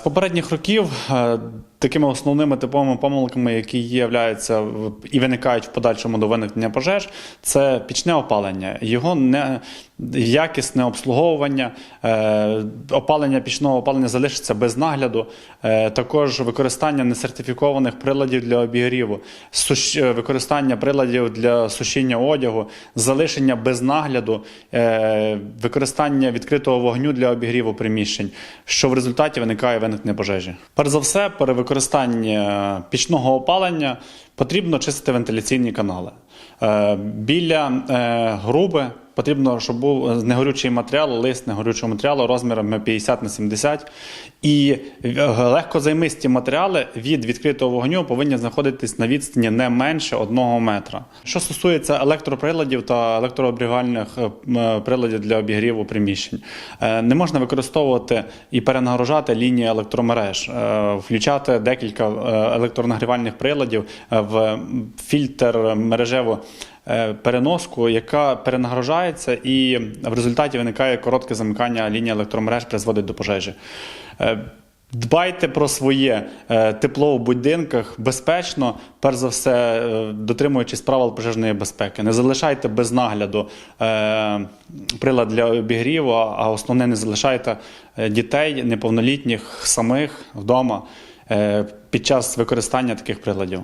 З попередніх років е, такими основними типовими помилками, які являються і виникають в подальшому до виникнення пожеж, це пічне опалення, його не якісне обслуговування, е, опалення пічного опалення залишиться без нагляду, е, також використання несертифікованих приладів для обігріву, е, використання приладів для сушіння одягу, залишення без нагляду, використання відкритого вогню для обігріву приміщень, що в результаті виникає виникнення пожежі. Перш за все, при використанні пічного опалення потрібно чистити вентиляційні канали. Біля груби потрібно, щоб був негорючий матеріал, лист негорючого матеріалу розмірами 50 на 70. І е, легкозаймисті матеріали від відкритого вогню повинні знаходитись на відстані не менше одного метра. Що стосується електроприладів та електрообрігальних е, е, приладів для обігріву приміщень, е, не можна використовувати і перенагружати лінії електромереж, е, включати декілька е, електронагрівальних приладів е, в фільтр мережеву е, переноску, яка перенагружається, і в результаті виникає коротке замикання лінії електромереж, призводить до пожежі. Е, Дбайте про своє е, тепло у будинках безпечно, перш за все, е, дотримуючись правил пожежної безпеки. Не залишайте без нагляду е, прилад для обігріву, а основне не залишайте е, дітей неповнолітніх самих вдома е, під час використання таких приладів.